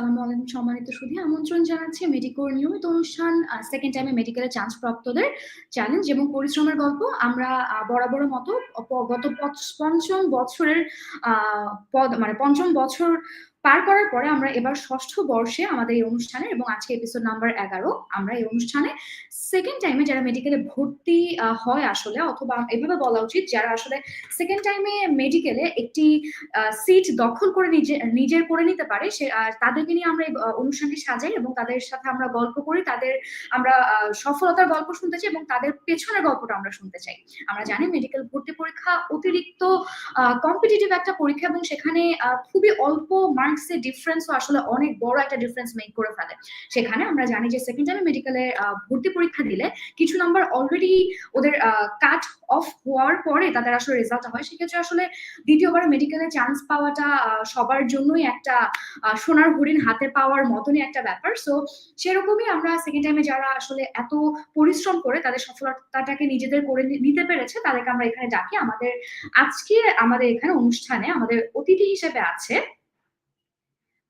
আসসালামু আলাইকুম সম্মানিত সুধী। আমন্ত্রণ জানাচ্ছি মেডিকোর নিয়মিত অনুষ্ঠান সেকেন্ড টাইমে মেডিকেলে চান্স প্রাপ্তদের চ্যালেঞ্জ এবং পরিশ্রমের গল্প। আমরা বরাবর মতো গত পঞ্চম বছরের পদ মানে পঞ্চম বছর পার করার পরে আমরা এবার ষষ্ঠ বর্ষে আমাদের এই অনুষ্ঠানে এবং আজকে এপিসোড নাম্বার এগারো, আমরা এই অনুষ্ঠানে সেকেন্ড টাইমে যারা মেডিকেলে ভর্তি হয় আসলে অথবা এভাবে বলা উচিত, যারা আসলে সেকেন্ড টাইমে মেডিকেলে একটি সিট দখল করে নিজে, নিজের করে নিতে পারে, সে তাদেরকে নিয়ে আমরা এই অনুষ্ঠানটি সাজাই এবং তাদের সাথে আমরা গল্প করি, তাদের, আমরা সফলতার গল্প শুনতে চাই এবং তাদের পেছনের গল্পটা আমরা শুনতে চাই। আমরা জানি মেডিকেল ভর্তি পরীক্ষা অতিরিক্ত কম্পিটিটিভ একটা পরীক্ষা এবং সেখানে খুবই অল্প মার্কসের ডিফারেন্সও আসলে অনেক বড় একটা ডিফারেন্স মেক করে ফেলে। সেখানে আমরা জানি যে সেকেন্ড টাইমে মেডিকেলে ভর্তি পরীক্ষা দিলে কিছু নাম্বার অলরেডি ওদের কাট অফ হওয়ার পরে তাদের আসলে রেজাল্ট হয়। সেক্ষেত্রে আসলে দ্বিতীয়বার মেডিকেলে চান্স পাওয়াটা সবার জন্যই একটা সোনার হরিণ হাতে পাওয়ার মতনই একটা ব্যাপার। সো সেরকমই আমরা সেকেন্ড টাইমে যারা আসলে এত পরিশ্রম করে তাদের সফলতাটাকে নিজেদের করে নিতে পেরেছে, তাদেরকে আমরা এখানে ডাকি। আমাদের আজকে আমাদের এখানে অনুষ্ঠানে আমাদের অতিথি হিসেবে আছে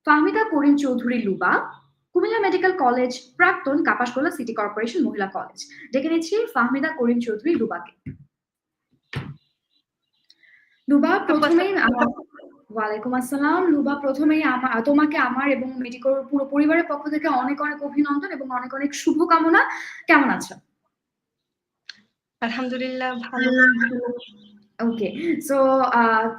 ফাহমিদা করিম চৌধুরী লুবা কুমিল্লা মেডিকেল কলেজ প্রাক্তন কাপাসগোলা সিটি কর্পোরেশন মহিলা কলেজ। ডেকে নিচ্ছি ফাহমিদা করিম চৌধুরী লুবাকে। লুবা প্রথমেই ওয়ালাইকুম আসসালাম। লুবা প্রথমেই তোমাকে আমার এবং মেডিকোর পুরো পরিবারের পক্ষ থেকে অনেক অনেক অভিনন্দন এবং অনেক অনেক শুভকামনা। কেমন আছো? আলহামদুলিল্লাহ ভালো। ওকে সো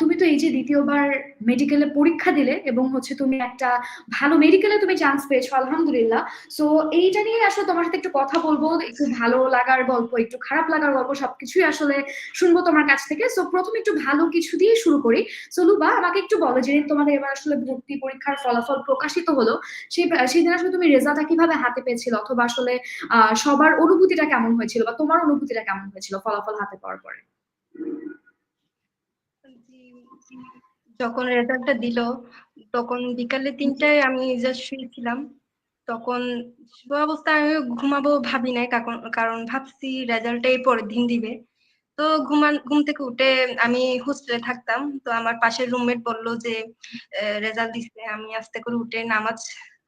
তুমি তো এই যে দ্বিতীয়বার মেডিকেলে পরীক্ষা দিলে এবং হচ্ছে তুমি একটা ভালো মেডিকেলে তুমি চান্স পেয়েছ, আলহামদুলিল্লাহ। সো এইটা নিয়ে আসলে তোমার সাথে একটু কথা বলব, একটু ভালো লাগার গল্প, একটু খারাপ লাগার গল্প সবকিছুই আসলে শুনব তোমার কাছ থেকে। সো প্রথমে একটু ভালো কিছু দিয়ে শুরু করি। সো লুবা, আমাকে একটু বলো যে তোমাদের এবার আসলে ভর্তি পরীক্ষার ফলাফল প্রকাশিত হলো, সেই সেই দিন আসলে তুমি রেজাল্টটা কীভাবে হাতে পেয়েছিল অথবা আসলে সবার অনুভূতিটা কেমন হয়েছিল বা তোমার অনুভূতিটা কেমন হয়েছিল ফলাফল হাতে পাওয়ার পরে? যখন রেজাল্টটা দিল, তখন বিকালে তিনটায় আমি জাস্ট শুয়েছিলাম। তখন অবস্থায় আমি ঘুমাবো ভাবি নাই কারণ ভাবছি রেজাল্টটা এই পরের দিন দিবে। তো ঘুমান, ঘুম থেকে উঠে আমি হোস্টেলে থাকতাম, তো আমার পাশের রুমমেট বলল যে রেজাল্ট দিচ্ছে আমি আস্তে করে উঠে নামাজ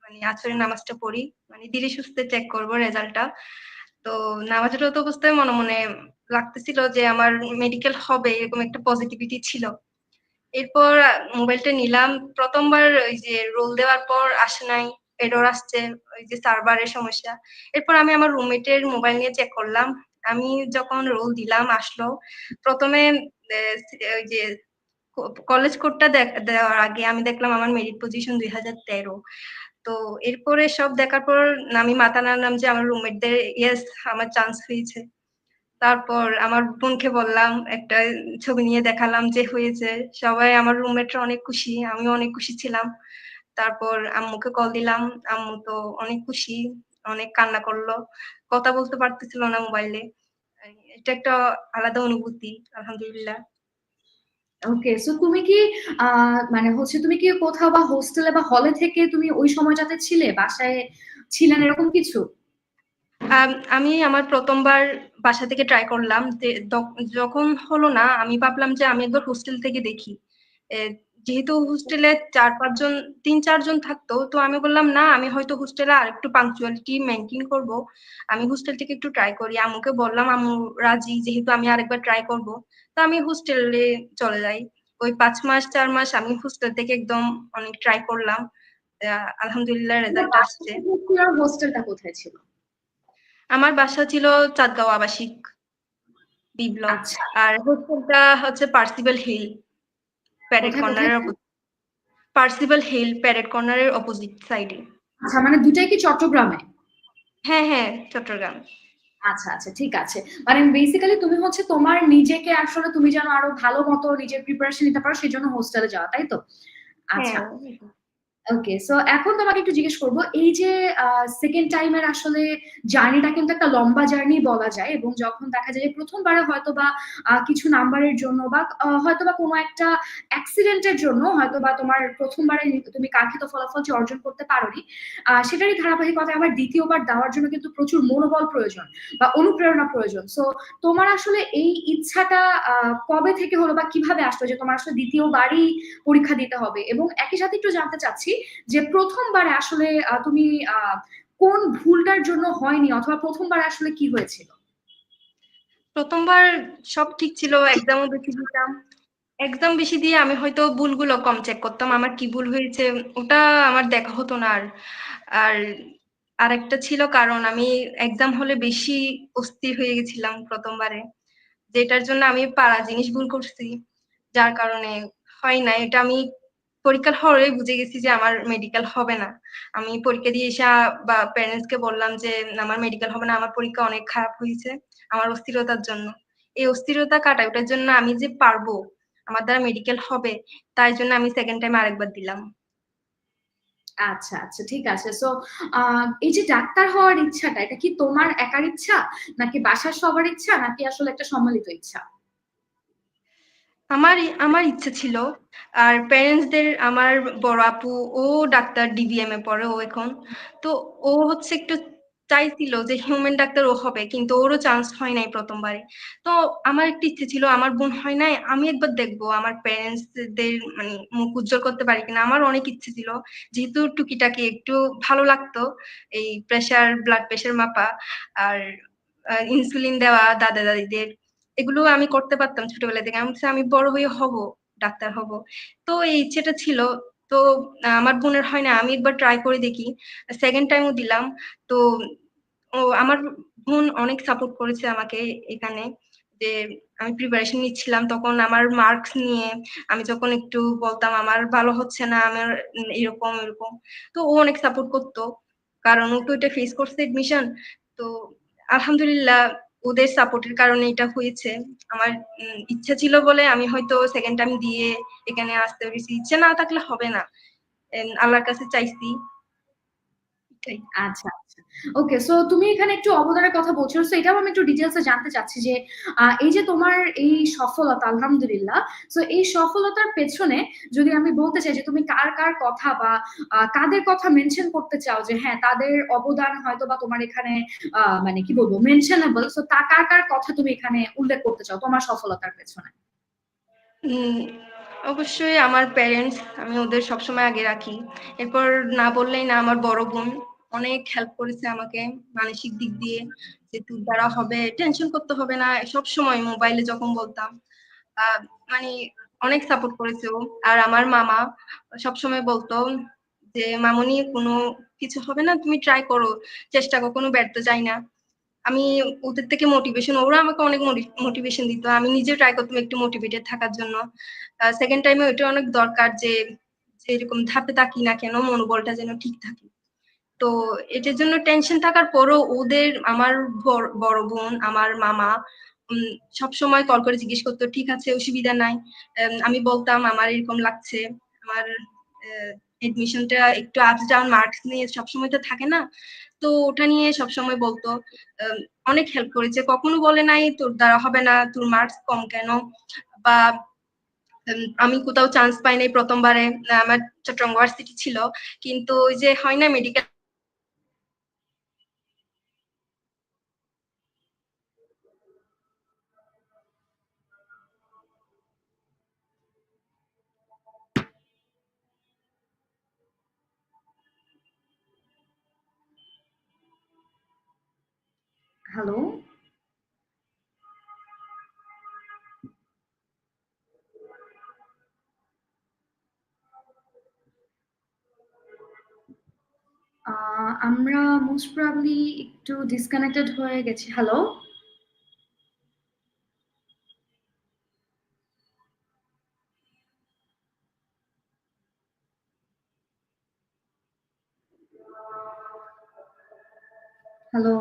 মানে আছরের নামাজটা পড়ি মানে ধীরে সুস্থে চেক করব রেজাল্টটা তো নামাজের অবস্থায় মনে মনে লাগতেছিল যে, আমার মেডিকেল হবে, এরকম একটা পজিটিভিটি ছিল। এরপর মোবাইলটা নিলাম। প্রথমবার ওই যে রোল দেওয়ার পর আসে নাই এরর আসছে, ওই যে সার্ভারের সমস্যা। এরপর আমি আমার রুমমেটের মোবাইল নিয়ে চেক করলাম। আমি যখন রোল দিলাম, আসলো। প্রথমে ওই যে কলেজ কোডটা দেওয়ার আগে আমি দেখলাম আমার মেরিট পজিশন দুই হাজার তেরো। তো এরপরে সব দেখার পর, আমি মাথা নাড়লাম যে আমার রুমমেটদের ইয়েস আমার চান্স হয়েছে। তারপর আমার বোনকে বললাম, একটা ছবি নিয়ে দেখালাম যে হয়েছে। সবাই আমার রুমমেটরা অনেক খুশি, আমিও অনেক খুশি ছিলাম। তারপর আম্মুকে কল দিলাম, আম্মু তো অনেক খুশি, অনেক কান্না করল, কথা বলতে পারতেছিল না মোবাইলে এটা একটা আলাদা অনুভূতি, আলহামদুলিল্লাহ। ওকে সো তুমি কি মানে হচ্ছে তুমি কি কোথাও বা হোস্টেলে বা হলে থেকে তুমি ওই সময়টাতে ছিলে? বাসায় ছিলেন এরকম কিছু? আমি আমার প্রথমবার বাসা থেকে ট্রাই করলাম। যখন হলো না আমি ভাবলাম যে আমি একবার হোস্টেল থেকে দেখি। যেহেতু হোস্টেলে চার পাঁচজন তিন চারজন থাকতো তো আমি বললাম না আমি হয়তো হোস্টেলে আর একটু পাংচুয়ালিটি মেনটেন করব। আমি হোস্টেল থেকে একটু ট্রাই করি। আমুকে বললাম আমু রাজি যেহেতু আমি আরেকবার ট্রাই করব। তো আমি হোস্টেলে চলে যাই। ওই পাঁচ মাস চার মাস আমি হোস্টেল থেকে একদম অনেক ট্রাই করলাম। আলহামদুলিল্লাহ রেজাল্ট আসছে। হোস্টেলটা কোথায় ছিল? আমার বাসা ছিল চাঁদগাঁও আবাসিক বি ব্লক আচ্ছা। আর হোস্টেলটা হচ্ছে পার্সিবল হিল প্যারেড কর্নারের পার্সিবল হিল প্যারেড কর্নারের অপোজিট সাইডে। আচ্ছা মানে দুটাই কি চট্টগ্রামে? হ্যাঁ হ্যাঁ চট্টগ্রাম। আচ্ছা আচ্ছা ঠিক আছে। মানে বেসিক্যালি তুমি হচ্ছে তোমার নিজেকে আসলে তুমি যেন আরও ভালো মতো নিজের প্রিপারেশন নিতে পারো সেই জন্য হোস্টেলে যাওয়া তাই তো? আচ্ছা। হ্যাঁ, ওকে সো এখন তোমাকে একটু জিজ্ঞেস করব, এই যে সেকেন্ড টাইমের আসলে জার্নিটা কিন্তু একটা লম্বা জার্নি বলা যায় এবং যখন দেখা যায় যে প্রথমবারে হয়তো বা কিছু নাম্বারের জন্য বা হয়তো বা কোনো একটা অ্যাক্সিডেন্টের জন্য হয়তো বা তোমার প্রথমবারে তুমি কাঙ্ক্ষিত ফলাফলটি অর্জন করতে পারোনি সেটারই ধারাবাহিকতায় আবার দ্বিতীয়বার দেওয়ার জন্য কিন্তু প্রচুর মনোবল প্রয়োজন বা অনুপ্রেরণা প্রয়োজন। সো তোমার আসলে এই ইচ্ছাটা কবে থেকে হলো বা কীভাবে আসলো যে তোমার আসলে দ্বিতীয়বারই পরীক্ষা দিতে হবে? এবং একই সাথে একটু জানতে চাচ্ছি যে প্রথমবারে আসলে তুমি কোন ভুলটার জন্য হয়নি অথবা প্রথমবার আসলে কি হয়েছিল? প্রথমবার সব ঠিক ছিল এক্সামও বেশি দিতাম। একদম বেশি দিয়ে আমি হয়তো ভুলগুলো কম চেক করতাম, আমার কি ভুল হয়েছে, ওটা আমার দেখা হতো না। আর আর আরেকটা ছিল কারণ আমি এক্সাম হলে বেশি অস্থির হয়ে গেছিলাম প্রথমবারে, যেটার জন্য আমি পাড়া জিনিস ভুল করছি, যার কারণে হয় না। এটা আমি পরীক্ষার হলে বুঝে গেছি যে আমার মেডিকেল হবে না। আমি পরীক্ষা দিয়ে এসে বা প্যারেন্টস কে বললাম যে, আমার মেডিকেল হবে না, আমার পরীক্ষা অনেক খারাপ হয়েছে, আমার অস্থিরতার জন্য। এই অস্থিরতা কাটায়, ওটার জন্য আমি যে পারব, আমার দ্বারা মেডিকেল হবে, তাই জন্য আমি সেকেন্ড টাইম আরেকবার দিলাম। আচ্ছা আচ্ছা ঠিক আছে। সো এই যে ডাক্তার হওয়ার ইচ্ছাটা, এটা কি তোমার একার ইচ্ছা, নাকি বাসার সবার ইচ্ছা, নাকি আসলে একটা সম্মিলিত ইচ্ছা? আমার আমার ইচ্ছা ছিল, আর প্যারেন্টসদের আমার বড় আপু, ও ডাক্তার ডিবিএম এ পড়ে, ও এখন। তো ও হচ্ছে একটু চাইছিল যে হিউম্যান ডাক্তার ও হবে, কিন্তু ওরও চান্স হয় নাই প্রথমবারে। তো আমার একটা ইচ্ছে ছিল, আমার বোন হয় নাই, আমি একবার দেখব আমার প্যারেন্টসদের মানে মুখ উজ্জ্বল করতে পারি কিনা। আমার অনেক ইচ্ছে ছিল, যেহেতু টুকিটাকি একটু ভালো লাগতো, এই প্রেশার ব্লাড প্রেশার মাপা, আর ইনসুলিন দেওয়া দাদা দাদিদের এগুলো আমি করতে পারতাম ছোটবেলা থেকে। আমি আমি বড় হয়ে হব, ডাক্তার হব। তো এই ইচ্ছেটা ছিল। তো আমার বোনের হয় না, আমি একবার ট্রাই করে দেখি। সেকেন্ড টাইমও দিলাম। তো ও, আমার বোন অনেক সাপোর্ট করেছে আমাকে এখানে যে আমি প্রিপারেশন নিচ্ছিলাম। তখন আমার মার্কস নিয়ে আমি যখন একটু বলতাম, আমার ভালো হচ্ছে না, আমার এরকম এরকম। তো ও অনেক সাপোর্ট করতো। কারণ ও তো এটা ফেস করছে এডমিশন তো আলহামদুলিল্লাহ ওদের সাপোর্টের কারণে এটা হয়েছে। আমার ইচ্ছা ছিল বলে আমি হয়তো সেকেন্ড টাইম দিয়ে এখানে আসতে পেরেছি। ইচ্ছে না থাকলে হবে না। আল্লাহর কাছে চাইছি। আচ্ছা আচ্ছা। ওকে সো তুমি এখানে একটু অবদানের কথা বলছো। সো এটাও আমি একটু ডিটেলসে জানতে চাচ্ছি যে এই যে তোমার এই সফলতা, আলহামদুলিল্লাহ সো এই সফলতার পেছনে যদি আমি বলতে চাই যে তুমি কার কার কথা বা কাদের কথা মেনশন করতে চাও যে হ্যাঁ তাদের অবদান হয়তো বা তোমার এখানে মানে কি বলব মেনশনেবল সো তা কার কার কথা তুমি এখানে উল্লেখ করতে চাও তোমার সফলতার পেছনে? অবশ্যই আমার প্যারেন্টস আমি ওদের সবসময় আগে রাখি। এরপর না বললেই না আমার বড় বোন। অনেক হেল্প করেছে আমাকে মানসিক দিক দিয়ে যে তোর দ্বারা হবে টেনশন করতে হবে না, সব সময় মোবাইলে যখন বলতাম মানে অনেক সাপোর্ট করেছে ও। আর আমার মামা সব সময় বলতো যে, মামনি, কোনো কিছু হবে না? তুমি ট্রাই করো, চেষ্টা করো, কোনো ব্যর্থ যাই না। আমি ওদের থেকে মোটিভেশন ওরা আমাকে অনেক মোটিভেশন দিত। আমি নিজে ট্রাই করতাম একটু মোটিভেটেড থাকার জন্য। সেকেন্ড টাইমে ওইটা অনেক দরকার যে এরকম ধাপে তাকি না কেন, মনোবলটা যেন ঠিক থাকে। তো এটার জন্য টেনশন থাকার পরও ওদের আমার বড় বোন, আমার মামা সব সময় কল করে জিজ্ঞেস করতো, ঠিক আছে, অসুবিধা নাই। আমি বলতাম, আমার এরকম লাগছে। আমার এডমিশনটা একটু আপস ডাউন মার্কস নিয়ে সবসময় তো থাকে না। তো ওটা নিয়ে সবসময় বলতো অনেক হেল্প করেছে। কখনো বলে নাই, তোর দ্বারা হবে না, তোর মার্কস কম কেন? বা আমি কোথাও চান্স পাই নাই প্রথমবারে। আমার চট্টগ্রাম ইউনিভার্সিটি ছিল, কিন্তু ওই যে হয় না মেডিকেল হ্যালো আমরা মোস্ট প্রবলি একটু ডিসকানেক্টেড হয়ে গেছি। হ্যালো হ্যালো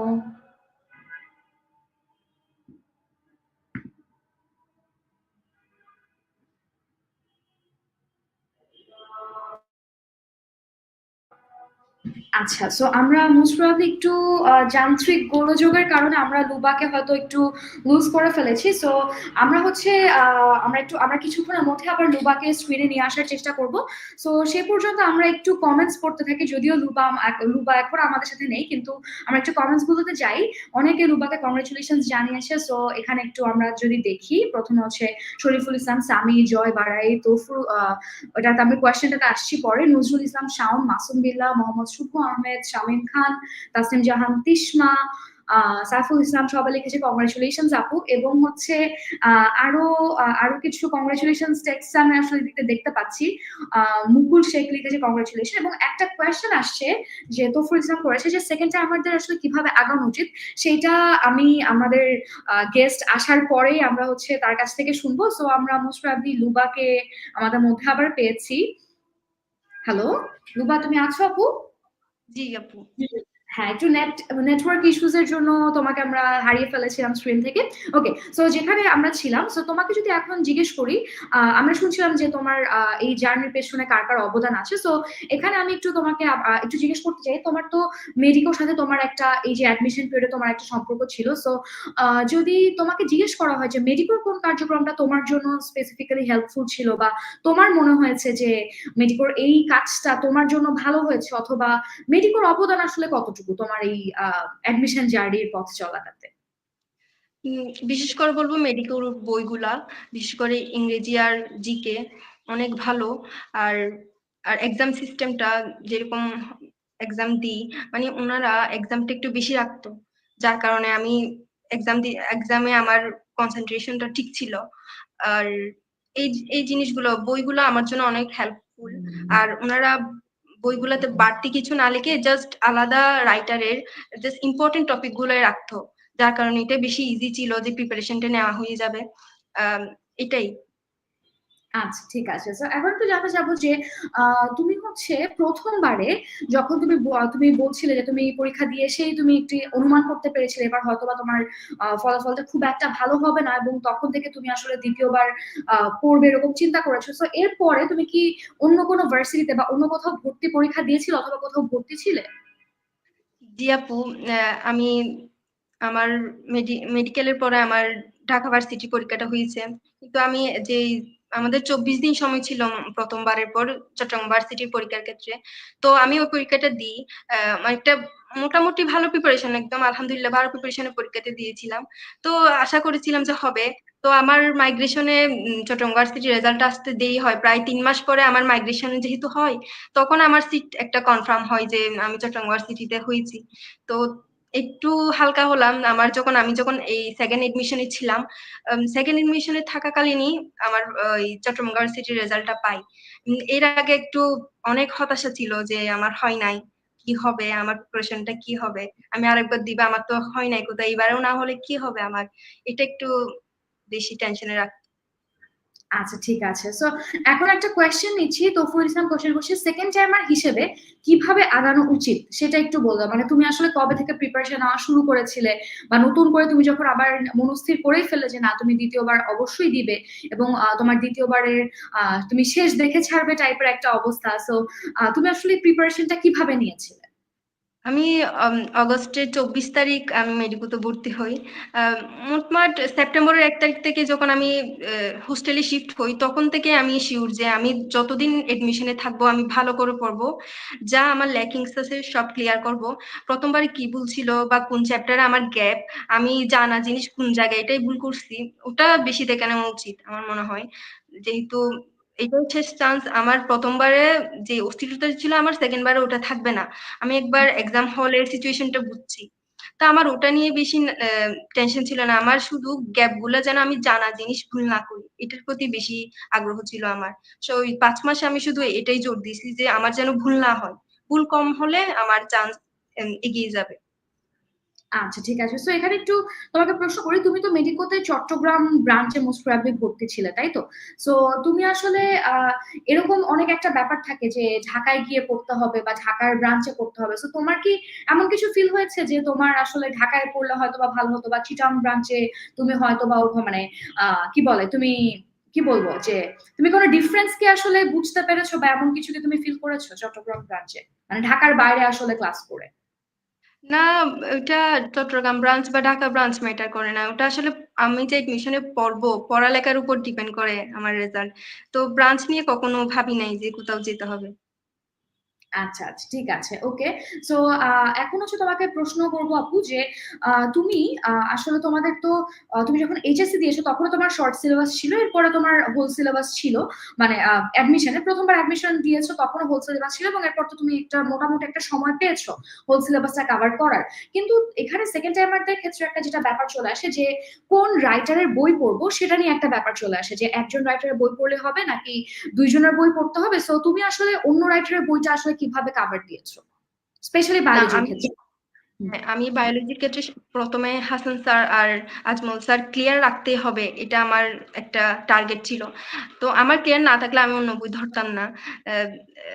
আচ্ছা সো আমরা মোস্ট একটু যান্ত্রিক গোলযোগের কারণে আমরা লুবাকে হয়তো একটু লুজ করে ফেলেছি। সো আমরা হচ্ছে আমরা একটু, আমরা কিছুক্ষণের মধ্যে আবার লুবাকে স্ক্রিনে নিয়ে আসার চেষ্টা করব। সো সে পর্যন্ত আমরা একটু কমেন্টস পড়তে থাকি, যদিও লুবা লুবা এখন আমাদের সাথে নেই, কিন্তু আমরা একটু কমেন্টস গুলোতে যাই। অনেকে লুবাকে কংগ্রেচুলেশন জানিয়েছে সো এখানে একটু আমরা যদি দেখি, প্রথমে হচ্ছে শরীফুল ইসলাম, সামি, জয় বাড়াই তোফরু ওটাতে আমি কোয়েশ্চেনটাতে আসছি পরে। নজরুল ইসলাম, শাওন, মাসুম বিল্লাহ, মোহাম্মদ শুভ আহমেদ শামীম খান তাসনিম জাহান আহ, সাইফুল ইসলাম সবাই লিখেছে। কংগ্রেচুলেশন আপু। এবং হচ্ছে আরও আরও কিছু কংগ্রেচুলেশন টেক্সট আমি আসলে দেখতে দেখতে পাচ্ছি। মুকুল শেখ লিখেছে কংগ্রেচুলেশন এবং একটা কোয়েশ্চেন আসছে যে তোফরুল ইসলাম করেছে যে সেকেন্ড টাইম আমাদের আসলে কীভাবে আগানো উচিত? সেটা আমি আমাদের গেস্ট আসার পরেই আমরা হচ্ছে তার কাছ থেকে শুনব। সো আমরা মোস্ট প্রবাবলি লুবাকে আমাদের মধ্যে আবার পেয়েছি। হ্যালো লুবা তুমি আছো আপু? জি আপু হ্যাঁ একটু নেট নেটওয়ার্ক ইস্যুস এর জন্য তোমাকে আমরা হারিয়ে ফেলেছিলাম স্ক্রিন থেকে। ওকে সো যেখানে আমরা ছিলাম সো তোমাকে যদি এখন জিজ্ঞেস করি আমরা শুনছিলাম যে তোমার এই জার্নির পেছনে কার কার অবদান আছে। সো এখানে আমি একটু তোমাকে একটু জিজ্ঞেস করতে চাই, তোমার তো মেডিকোর সাথে তোমার একটা, এই যে অ্যাডমিশন পিরিয়ডে তোমার একটা সম্পর্ক ছিল। সো যদি তোমাকে জিজ্ঞেস করা হয় যে মেডিকোর কোন কার্যক্রমটা তোমার জন্য স্পেসিফিক্যালি হেল্পফুল ছিল বা তোমার মনে হয়েছে যে মেডিকোর এই কাজটা তোমার জন্য ভালো হয়েছে, অথবা মেডিকোর অবদান আসলে কতটুকু? তোমার এই অ্যাডমিশন জার্নির পথ চলাটাতে? বিশেষ করে বলব মেডিকেল বইগুলা বিশেষ করে ইংরেজি আর জিকে অনেক ভালো। আর আর এক্সাম সিস্টেমটা যেরকম এক্সাম দিই মানে ওনারা এক্সামটা একটু বেশি রাখতো। যার কারণে আমি এক্সাম দি এক্সামে আমার কনসেন্ট্রেশনটা ঠিক ছিল। আর এই এই জিনিসগুলো বইগুলো আমার জন্য অনেক হেল্পফুল আর ওনারা বইগুলোতে বাড়তি কিছু না লিখে জাস্ট আলাদা রাইটারের জাস্ট ইম্পর্টেন্ট টপিকগুলো রাখতো। যার কারণে এটা বেশি ইজি ছিল যে প্রিপারেশনটা নেওয়া হয়ে যাবে। এটাই। আচ্ছা ঠিক আছে। তো এখন একটু জানতে চাবো যে তুমি হচ্ছে প্রথমবারে যখন তুমি তুমি বলছিলে যে তুমি পরীক্ষা দিয়ে এসেই তুমি একটি অনুমান করতে পেরেছিলে এবার হয়তোবা তোমার আহ, ফলাফলটা খুব একটা ভালো হবে না এবং তখন থেকে তুমি আসলে দ্বিতীয়বার পড়বে এরকম চিন্তা করেছ। তো এরপরে তুমি কি অন্য কোনো ভার্সিটিতে বা অন্য কোথাও ভর্তি পরীক্ষা দিয়েছিলে অথবা কোথাও ভর্তি ছিলে? জি আপু আমি আমার মেডিকেলের পরে আমার ঢাকা ভার্সিটি পরীক্ষাটা হয়েছে। কিন্তু আমি যে আমাদের চব্বিশ দিন সময় ছিল প্রথমবারের পর চট্টগ্রাম ভার্সিটির পরীক্ষার ক্ষেত্রে। তো আমি ওই পরীক্ষাটা দিই। একটা মোটামুটি ভালো প্রিপারেশন একদম আলহামদুলিল্লাহ ভালো প্রিপারেশনে পরীক্ষাতে দিয়েছিলাম। তো আশা করেছিলাম যে হবে। তো আমার মাইগ্রেশনে চট্টগ্রাম ভার্সিটির রেজাল্ট আসতে দেরি হয়। প্রায় তিন মাস পরে আমার মাইগ্রেশন যেহেতু হয়, তখন আমার সিট একটা কনফার্ম হয় যে আমি চট্টগ্রাম ভার্সিটিতে হয়েছি। তো একটু হালকা হলাম। আমার যখন, আমি যখন এই সেকেন্ড এডমিশনে ছিলাম সেকেন্ড এডমিশনে থাকাকালীনই আমার এই চট্টগ্রাম ইউনিভার্সিটির রেজাল্টটা পাই। এর আগে একটু অনেক হতাশা ছিল যে আমার হয় নাই, কি হবে, আমার প্রিপারেশনটা কি হবে? আমি আরেকবার দিবা, আমার তো হয় নাই, কোথায়? এবারেও না হলে কি হবে আমার এটা একটু বেশি টেনশনে রাখ আচ্ছা ঠিক আছে। সো এখন একটা কোয়েশ্চেন নিচ্ছি তফুল ইসলাম কোশ্চেন করছি সেকেন্ড টাইমার হিসেবে কীভাবে আগানো উচিত? সেটা একটু বলবে। মানে তুমি আসলে কবে থেকে প্রিপারেশন নেওয়া শুরু করেছিলে? বা নতুন করে তুমি যখন আবার মনস্থির করেই ফেললে যে, না, তুমি দ্বিতীয়বার অবশ্যই দিবে। এবং তোমার দ্বিতীয়বারের তুমি শেষ দেখে ছাড়বে টাইপের একটা অবস্থা। সো তুমি আসলে প্রিপারেশনটা কীভাবে নিয়েছিলে? আমি অগস্টের চব্বিশ তারিখ আমি মেডিকোতে ভর্তি হই। মোটমাট সেপ্টেম্বরের এক তারিখ থেকে যখন আমি হোস্টেলে শিফট হই, তখন থেকে আমি শিওর যে আমি যতদিন এডমিশনে থাকব, আমি ভালো করে পড়ব, যা আমার ল্যাকিংস আছে সব ক্লিয়ার করব। প্রথমবার কি ভুল ছিল বা কোন চ্যাপ্টারে আমার গ্যাপ আমি জানা জিনিস কোন জায়গায় এটাই ভুল করছি, ওটা বেশি দেখে নেওয়া উচিত আমার মনে হয়। যেহেতু এটাই শেষ চান্স আমার প্রথমবারে যে অস্থিরতা ছিল আমার সেকেন্ড বারে ওটা থাকবে না। আমি একবার এক্সাম হলের সিচুয়েশনটা বুঝছি। তা আমার ওটা নিয়ে বেশি টেনশন ছিল না। আমার শুধু গ্যাপগুলো যেন আমি জানা, জিনিস ভুল না করি, এটার প্রতি বেশি আগ্রহ ছিল আমার। সো ওই পাঁচ মাসে আমি শুধু এটাই জোর দিয়েছি যে আমার যেন ভুল না হয়। ভুল কম হলে আমার চান্স এগিয়ে যাবে। আচ্ছা ঠিক আছে। সো এখানে একটু তোমাকে প্রশ্ন করি, তুমি তো মেডিকোতে চট্টগ্রাম ব্রাঞ্চে মোস্ট ভর্তি ছিলে, তাই তো? সো তুমি আসলে এরকম অনেক একটা ব্যাপার থাকে যে ঢাকায় গিয়ে পড়তে হবে বা ঢাকার ব্রাঞ্চে পড়তে হবে। সো তোমার কি এমন কিছু ফিল হয়েছে যে তোমার আসলে ঢাকায় পড়লে হয়তো বা ভালো হতো বা চিটাং ব্রাঞ্চে তুমি হয়তো বা মানে কি বলে, তুমি, কি বলব যে তুমি কোনো ডিফারেন্স কি আসলে বুঝতে পেরেছ বা এমন কিছু কি তুমি ফিল করেছ চট্টগ্রাম ব্রাঞ্চে মানে ঢাকার বাইরে আসলে ক্লাস করে। না ওটা চট্টগ্রাম ব্রাঞ্চ বা ঢাকা ব্রাঞ্চ ম্যাটার করে না। ওটা আসলে আমি যে এডমিশনে পড়ব, পড়ালেখার উপর ডিপেন্ড করে আমার রেজাল্ট তো ব্রাঞ্চ নিয়ে কখনো ভাবি নাই যে কোথাও যেতে হবে। আচ্ছা আচ্ছা ঠিক আছে ওকে সো এখন হচ্ছে তোমাকে প্রশ্ন করব আপু যে তুমি আসলে তোমাদের তো তুমি যখন এইচএসসি দিয়েছ তখন তোমার শর্ট সিলেবাস ছিল, এরপরে তোমার হোল সিলেবাস ছিল মানে অ্যাডমিশনে প্রথমবার অ্যাডমিশন দিয়েছ তখনও হোল সিলেবাস ছিল এবং এরপর তো তুমি একটা মোটামুটি একটা সময় পেয়েছ হোল সিলেবাসটা কাভার করার। কিন্তু এখানে সেকেন্ড টাইমারদের ক্ষেত্রে একটা যেটা ব্যাপার চলে আসে যে, কোন রাইটারের বই পড়ব সেটা নিয়ে একটা ব্যাপার চলে আসে যে, একজন রাইটারের বই পড়লে হবে নাকি দুইজনের বই পড়তে হবে? সো তুমি আসলে অন্য রাইটারের বইটা আসলে কীভাবে কাভার দিয়েছ? স্পেশালি বায়োলজির আমি- ক্ষেত্রে। হ্যাঁ, আমি বায়োলজির ক্ষেত্রে প্রথমে হাসান স্যার আর আজমল স্যার ক্লিয়ার রাখতে হবে এটা আমার একটা টার্গেট ছিল। তো আমার ক্লিয়ার না থাকলে আমি অন্য বই ধরতাম না।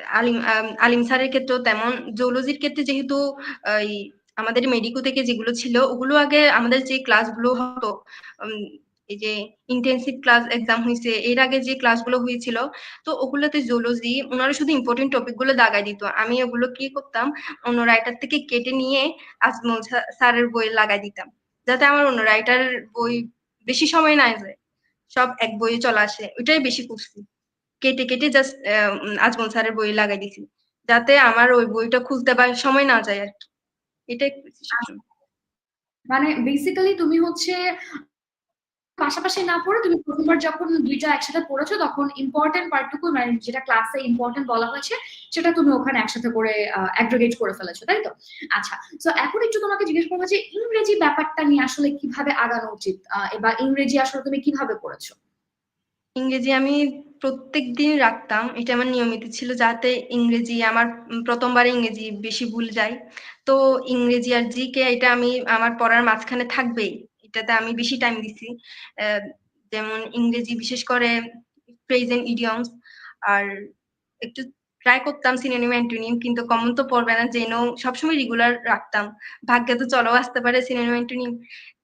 আলিম আলিম স্যারের ক্ষেত্রেও তেমন। জুলজির ক্ষেত্রে যেহেতু আমাদের মেডিকো থেকে যেগুলো ছিল ওগুলো আগে আমাদের যে ক্লাসগুলো হতো এই যে ইন্টেন্সিভ ক্লাস এক্সাম হয়েছে এর আগে যে ক্লাসগুলো হয়েছিল তো ওগুলোতে জুলজি ওনারা শুধু ইম্পর্টেন্ট টপিকগুলো দাগাই দিত। আমি ওগুলো কি করতাম, অন্য রাইটার থেকে কেটে নিয়ে আজমল স্যারের বই লাগাই দিতাম, যাতে আমার অন্য রাইটার বই বেশি সময় না যায়। সব এক বইয়ে চলে আসে, ওইটাই বেশি করছি। কেটে কেটে জাস্ট আজমল স্যারের বই লাগাই দিছি, যাতে আমার ওই বইটা খুলতে বা, সময় না যায় আর কি। এটাই মানে বেসিক্যালি তুমি হচ্ছে পাশাপাশি না পড়ে তুমি প্রথমবার যখন দুইটা একসাথে পড়েছো, তখন ইম্পর্টেন্ট পার্টটুকু মানে যেটা ক্লাসে ইম্পর্টেন্ট বলা হয়েছে, সেটা তুমি ওখানে একসাথে করে অ্যাগ্রিগেট করে ফেলেছো, তাই তো? আচ্ছা তো এখন একটু তোমাকে জিজ্ঞেস করব যে ইংরেজি ব্যাপারটা নিয়ে আসলে কীভাবে আগানো উচিত এবার ইংরেজি আসলে তুমি কীভাবে পড়েছো? ইংরেজি আমি প্রত্যেক দিন রাখতাম, এটা আমার নিয়মিত ছিল যাতে ইংরেজি আমার প্রথমবারে ইংরেজি বেশি ভুল যায়। তো ইংরেজি আর জি কে এটা আমি আমার পড়ার মাঝখানে থাকবেই। এটাতে আমি বেশি টাইম দিছি। যেমন ইংরেজি বিশেষ করে প্রেজেন্ট ইডিয়মস আর একটু ট্রাই করতাম সিনোনিম অ্যান্টোনিম কিন্তু কমন তো পড়বে না জেনেও সবসময় রেগুলার রাখতাম। ভাগ্যে তো চলেও আসতে পারে সিনোনিম অ্যান্টোনিম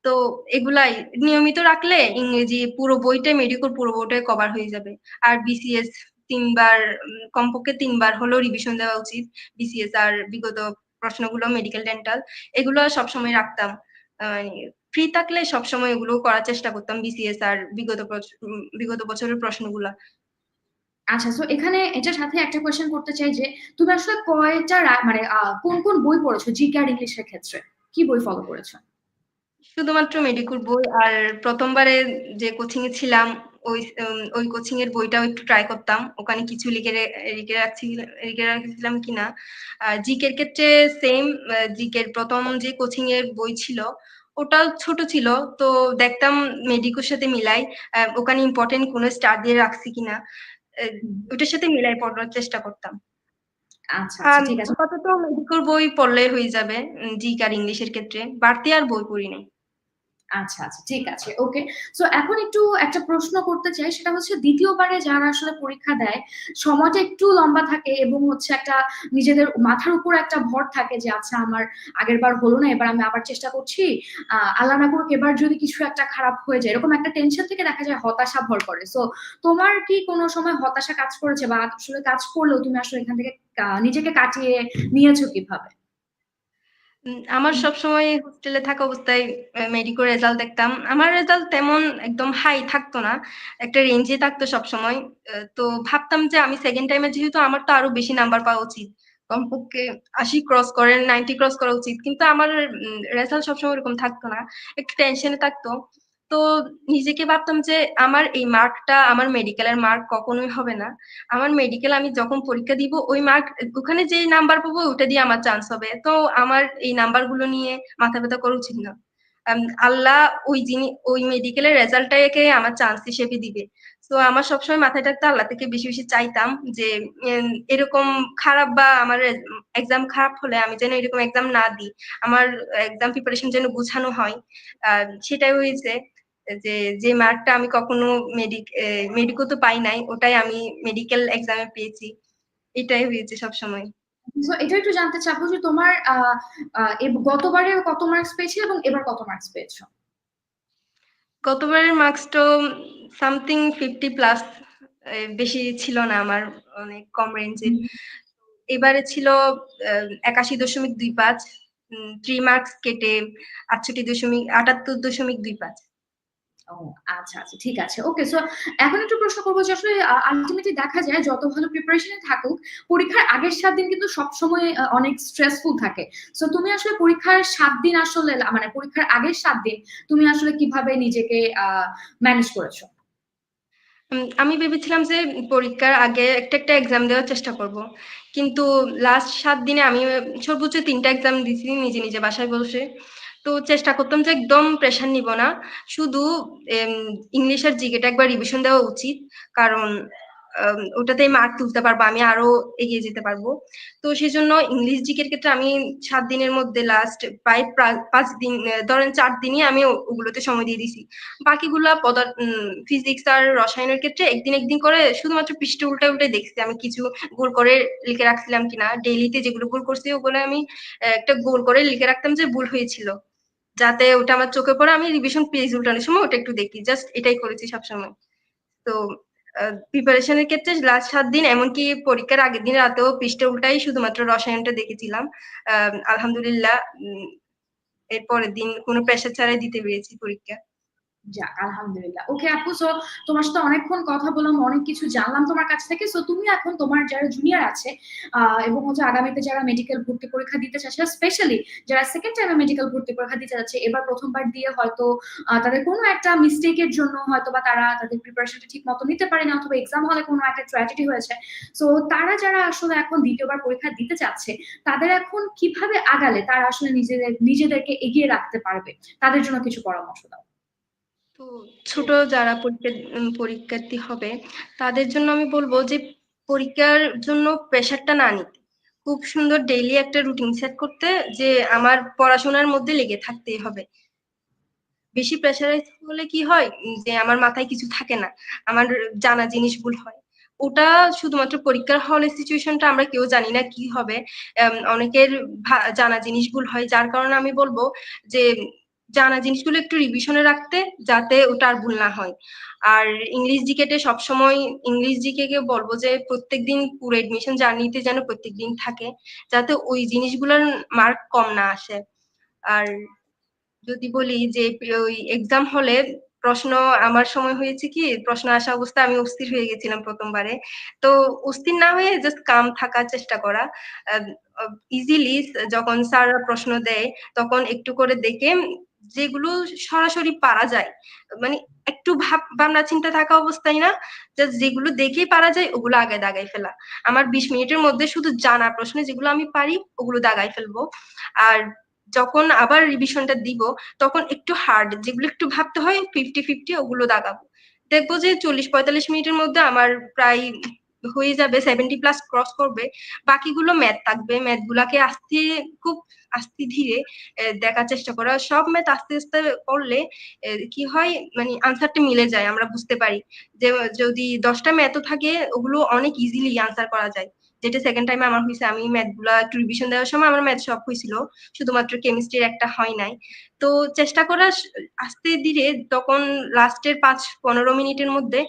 তো এগুলাই নিয়মিত রাখলে ইংরেজি পুরো বইটা মেডিকেল পুরো বইটাই কভার হয়ে যাবে। আর বিসিএস তিনবার কমপক্ষে তিনবার হলেও রিভিশন দেওয়া উচিত। বিসিএস আর বিগত প্রশ্নগুলো মেডিকেল ডেন্টাল এগুলো সবসময় রাখতাম। ফ্রি থাকলে সবসময় এগুলো করার চেষ্টা করতাম বিসিএস আর বিগত বিগত বছরের প্রশ্নগুলা। আচ্ছা তো এখানে এটার সাথে একটা কোয়েশ্চেন করতে চাই যে তুমি আসলে কয়টা মানে কোন কোন বই পড়েছো জিকে আর ইংলিশের ক্ষেত্রে? কি বই ফলো করেছ? শুধুমাত্র মেডিকুল বই আর প্রথমবারে যে কোচিং এ ছিলাম ওই ওই কোচিং এর বইটাও একটু ট্রাই করতাম। ওখানে কিছু লিখে লিখে রাখছি লিখে রাখছিলাম কিনা? জিকের ক্ষেত্রে সেম জিকের প্রথম যে কোচিং এর বই ছিল ওটা ছোট ছিল তো দেখতাম মেডিকোর সাথে মিলাই ওখানে ইম্পর্টেন্ট কোনো স্টার দিয়ে রাখছি কিনা ওটার সাথে মিলাই পড়ার চেষ্টা করতাম। আচ্ছা আচ্ছা ঠিক আছে। আপাতত মেডিকোর বই পড়লে হয়ে যাবে জিক আর ইংলিশের ক্ষেত্রে। বাড়তি আর বই পড়ি নাই। আচ্ছা আচ্ছা ঠিক আছে ওকে সো এখন একটু একটা প্রশ্ন করতে চাই, সেটা হচ্ছে দ্বিতীয়বারে যারা আসলে পরীক্ষা দেয়, সময়টা একটু লম্বা থাকে এবং হচ্ছে একটা নিজেদের মাথার উপর একটা ভর থাকে যে আচ্ছা আমার আগের বার হলো না, এবার আমি আবার চেষ্টা করছি। আল্লাহ না করুক, এবার যদি কিছু একটা খারাপ হয়ে যায়, এরকম একটা টেনশন থেকে দেখা যায় হতাশা ভর করে। সো তোমার কি কোনো সময় হতাশা কাজ করেছে বা আসলে কাজ করলেও তুমি আসলে এখান থেকে নিজেকে কাটিয়ে নিয়েছো কীভাবে? উম, সব সময় হোস্টেলে থাকা অবস্থায় মেডিকো রেজাল্ট দেখতাম। আমার রেজাল্ট তেমন একদম হাই থাকতো না একটা রেঞ্জে থাকতো সব সময় তো ভাবতাম যে আমি সেকেন্ড টাইমে যেহেতু আমার তো আরও বেশি নাম্বার পাওয়া উচিত। কমপক্ষে আশি ক্রস করেন নাইনটি ক্রস করা উচিত। কিন্তু আমার রেজাল্ট সবসময় ওরকম থাকতো না। একটু টেনশনে থাকতো। তো নিজেকে ভাবতাম যে আমার এই মার্কটা আমার মেডিকেলের মার্ক কখনোই হবে না। আমার মেডিকেল আমি যখন পরীক্ষা দিব, ওই মার্ক ওখানে যে নাম্বার পাবো ওটা দিয়ে আমার চান্স হবে। তো আমার এই নাম্বারগুলো নিয়ে মাথা ব্যথা করা উচিত না। আল্লাহ ওই যিনি ওই মেডিকেলের রেজাল্টটাকে আমার চান্স হিসেবে দিবে। তো আমার সবসময় মাথায় থাকতে আল্লাহ থেকে বেশি বেশি চাইতাম যে এরকম খারাপ বা আমার এক্সাম খারাপ হলে আমি যেন এরকম এক্সাম না দিই। আমার এক্সাম প্রিপারেশন যেন গুছানো হয়। সেটাই হয়েছে। যে যে মার্কটা আমি কখনো মেডিক মেডিকো তো পাই নাই ওটাই আমি মেডিকেল এক্সামে পেয়েছি। এটাই হয়েছে সবসময়। তো এটা একটু জানতে চাবো যে তোমার গতবারে কত মার্কস পেয়েছ এবং এবার কত মার্কস পেয়েছ? গতবারের মার্কস তো সামথিং ফিফটি প্লাস বেশি ছিল না আমার অনেক কম রেঞ্জের এবারে ছিল একাশি দশমিক দুই পাঁচ থ্রি মার্কস কেটে আটষট্টি দশমিক আটাত্তর দশমিক দুই পাঁচ। ও আচ্ছা আচ্ছা ঠিক আছে ওকে সো এখন একটু প্রশ্ন করব যে আসলে আলটিমেটলি দেখা যায় যত ভালো প্রিপারেশনে থাকুক পরীক্ষার আগের সাত দিন কিন্তু সবসময় আহ, অনেক স্ট্রেসফুল থাকে। সো তুমি আসলে পরীক্ষার সাত দিন আসলে মানে পরীক্ষার আগের সাত দিন তুমি আসলে কীভাবে নিজেকে ম্যানেজ করেছ? আমি ভেবেছিলাম যে পরীক্ষার আগে একটা একটা এক্সাম দেওয়ার চেষ্টা করব। কিন্তু লাস্ট সাত দিনে আমি সর্বোচ্চ তিনটা এক্সাম দিছি নিজে নিজে বাসায় বসে। তো চেষ্টা করতাম যে একদম প্রেশার নিব না। শুধু ইংলিশের জিকেটা একবার রিভিশন দেওয়া উচিত। কারণ ওটাতেই মার্ক তুলতে পারব, আমি আরও এগিয়ে যেতে পারব। তো সেই জন্য ইংলিশ জিকের ক্ষেত্রে আমি সাত দিনের মধ্যে লাস্ট প্রায় পাঁচ দিন ধরেন চার দিনই আমি ওগুলোতে সময় দিয়ে দিছি। বাকিগুলা পদার্থ ফিজিক্স আর রসায়নের ক্ষেত্রে একদিন একদিন করে শুধুমাত্র পৃষ্ঠে উল্টে উল্টে দেখছি। আমি কিছু গোল করে লিখে রাখছিলাম কিনা ডেইলিতে যেগুলো গোল করছি, ওগুলো আমি একটা গোল করে লিখে রাখতাম যে ভুল হয়েছিল। যাতে ওটা আমার চোখে পড়ে আমি রিভিশন পেজ উল্টানোর সময় ওটা একটু দেখি। জাস্ট এটাই করেছি সবসময়। তো প্রিপারেশনের ক্ষেত্রে লাস্ট সাত দিন এমনকি পরীক্ষার আগের দিন রাতেও পৃষ্ঠা উল্টাই শুধুমাত্র রসায়নটা দেখেছিলাম। আহ, আলহামদুলিল্লাহ এরপরের এর দিন কোনো প্রেশার ছাড়াই দিতে পেরেছি পরীক্ষা। যাক, আলহামদুলিল্লাহ। ওকে আপু সো তোমার সাথে অনেকক্ষণ কথা বললাম, অনেক কিছু জানলাম তোমার কাছ থেকে। সো তুমি এখন তোমার যারা জুনিয়র আছে এবং হচ্ছে আগামীতে যারা মেডিকেল ভর্তি পরীক্ষা দিতে চাচ্ছে স্পেশালি যারা সেকেন্ড টাইমে মেডিকেল ভর্তি পরীক্ষা দিতে চাচ্ছে, এবার প্রথমবার দিয়ে হয়তো তাদের কোনো একটা মিস্টেকের জন্য হয়তো বা তারা তাদের প্রিপারেশনটা ঠিক মতো নিতে পারে না অথবা এক্সাম হলে কোনো একটা ট্র্যাজেডি হয়েছে। সো তারা যারা আসলে এখন দ্বিতীয়বার পরীক্ষা দিতে চাচ্ছে, তাদের এখন কীভাবে আগালে তারা আসলে নিজেদের, নিজেদেরকে এগিয়ে রাখতে পারবে? তাদের জন্য কিছু পরামর্শ দাও। তো ছোট যারা পরীক্ষা পরীক্ষার্থী হবে, তাদের জন্য আমি বলব যে পরীক্ষার জন্য প্রেশারটা না নিতে। খুব সুন্দর ডেইলি একটা রুটিন সেট করতে যে আমার পড়াশোনার মধ্যে লেগে থাকতেই হবে। বেশি প্রেশারাইজ হলে কি হয়? যে আমার মাথায় কিছু থাকে না, আমার জানা জিনিস ভুল হয়। ওটা শুধুমাত্র পরীক্ষার হলের সিচুয়েশনটা আমরা কেউ জানি না কি হবে। অনেকের জানা জিনিস ভুল হয়, যার কারণে আমি বলব যে জানা জিনিসগুলো একটু রিভিশনে রাখতে, যাতে ওটা আর ভুল না হয়। আর ইংলিশ জিকেটে সবসময় ইংলিশ জিকে কে বলব যে, প্রত্যেকদিন পুরো এডমিশন জার্নিতে যেন প্রত্যেকদিন থাকে, যাতে ওই জিনিসগুলোর মার্ক কম না আসে। আর যদি বলি যে, ওই এক্সাম হলে প্রশ্ন আমার সময় হয়েছে কি, প্রশ্ন আসা অবস্থায় আমি অস্থির হয়ে গেছিলাম প্রথমবারে। তো অস্থির না হয়ে জাস্ট কাম থাকার চেষ্টা করা। ইজিলি যখন স্যার প্রশ্ন দেয়, তখন একটু করে দেখে যেগুলো সরাসরি পারা যায়। মানে একটু ভাব, ভাবনা চিন্তা থাকা অবস্থায় না যেগুলো দেখেই পারা যায়, ওগুলো আগে দাগাই ফেলা। আমার বিশ মিনিটের মধ্যে শুধু জানা প্রশ্ন যেগুলো আমি পারি, ওগুলো দাগাই ফেলব। আর যখন আবার রিভিশনটা দিব, তখন একটু হার্ড যেগুলো একটু ভাবতে হয় ফিফটি ফিফটি ওগুলো দাগাবো। দেখব যে চল্লিশ পঁয়তাল্লিশ মিনিটের মধ্যে আমার প্রায় হয়ে যাবে সেভেন্টি প্লাস ক্রস করবে। বাকিগুলো ম্যাথ থাকবে। ম্যাথ গুলাকে আস্তে, খুব আস্তে ধীরে দেখার চেষ্টা করা। সব ম্যাথ আস্তে আস্তে করলে কি হয় মানে আনসারটা মিলে যায়, আমরা বুঝতে পারি। যে, যদি দশটা ম্যাথও থাকে, ওগুলো অনেক ইজিলি আনসার করা যায়। যেটা সেকেন্ড টাইমে আমার হয়েছে, আমি ম্যাথগুলা একটু রিভিশন দেওয়ার সময় আমার ম্যাথ সব হয়েছিল, শুধুমাত্র কেমিস্ট্রির একটা হয় নাই। তো চেষ্টা করা আস্তে ধীরে তখন লাস্টের পাঁচ পনেরো মিনিটের মধ্যে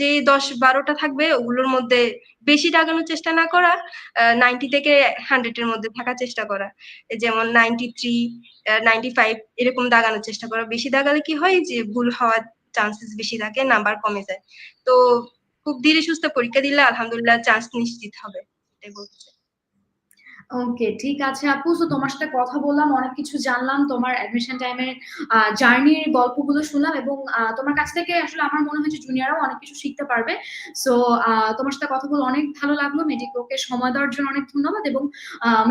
যে দশ বারোটা থাকবে, ওগুলোর মধ্যে বেশি দাগানোর চেষ্টা না করা নাইনটি থেকে হান্ড্রেড এর মধ্যে থাকার চেষ্টা করা। যেমন নাইনটি থ্রি নাইনটি ফাইভ এরকম দাগানোর চেষ্টা করা। বেশি দাগালে কি হয় যে ভুল হওয়ার চান্সেস বেশি থাকে নাম্বার কমে যায়। তো খুব ধীরে সুস্থ পরীক্ষা দিলে আলহামদুলিল্লাহ চান্স নিশ্চিত হবে। ওকে ঠিক আছে আপু তো তোমার সাথে কথা বললাম, অনেক কিছু জানলাম, তোমার অ্যাডমিশন টাইমের জার্নির গল্পগুলো শুনলাম এবং তোমার কাছ থেকে আসলে আমার মনে হয় যে জুনিয়ররাও অনেক কিছু শিখতে পারবে। সো তোমার সাথে কথা বলে অনেক ভালো লাগল মেডিকোকে সময় দেওয়ার জন্য অনেক ধন্যবাদ এবং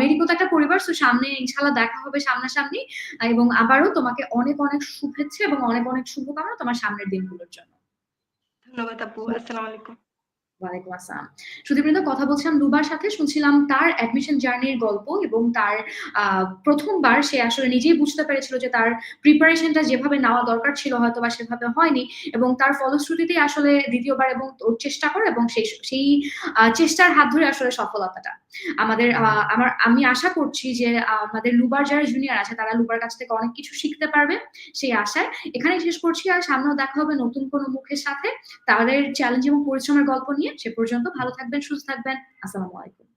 মেডিকো তো একটা পরিবার সো সামনে ইনশাল্লাহ দেখা হবে সামনাসামনি। এবং আবারও তোমাকে অনেক অনেক শুভেচ্ছা এবং অনেক অনেক শুভকামনা তোমার সামনের দিনগুলোর জন্য। ধন্যবাদ আপু আসসালামু আলাইকুম ওয়ালাইকুম আসসালাম। সুদীপৃন্দ কথা বলছিলাম লুবার সাথে, শুনছিলাম তার অ্যাডমিশন জার্নির গল্প এবং তার ১ম সে আসলে নিজেই বুঝতে পেরেছিল যে তার প্রিপারেশনটা যেভাবে নেওয়া দরকার ছিল হয়তোবা সেভাবে হয়নি এবং তার ফলশ্রুতিতেই আসলে ২য় বার এবং ওর চেষ্টা করে এবং সেই সেই চেষ্টার হাত ধরে আসলে সফলতাটা। আমাদের আমার, আমি আশা করছি যে আমাদের লুবার যারা জুনিয়র আছে, তারা লুবার কাছ থেকে অনেক কিছু শিখতে পারবে সেই আশায়। এখানেই শেষ করছি, আর সামনেও দেখা হবে নতুন কোনো মুখের সাথে। তাদের চ্যালেঞ্জ এবং পরিশ্রমের গল্প নিয়ে। সে পর্যন্ত ভালো থাকবেন, সুস্থ থাকবেন। আসসালামু আলাইকুম।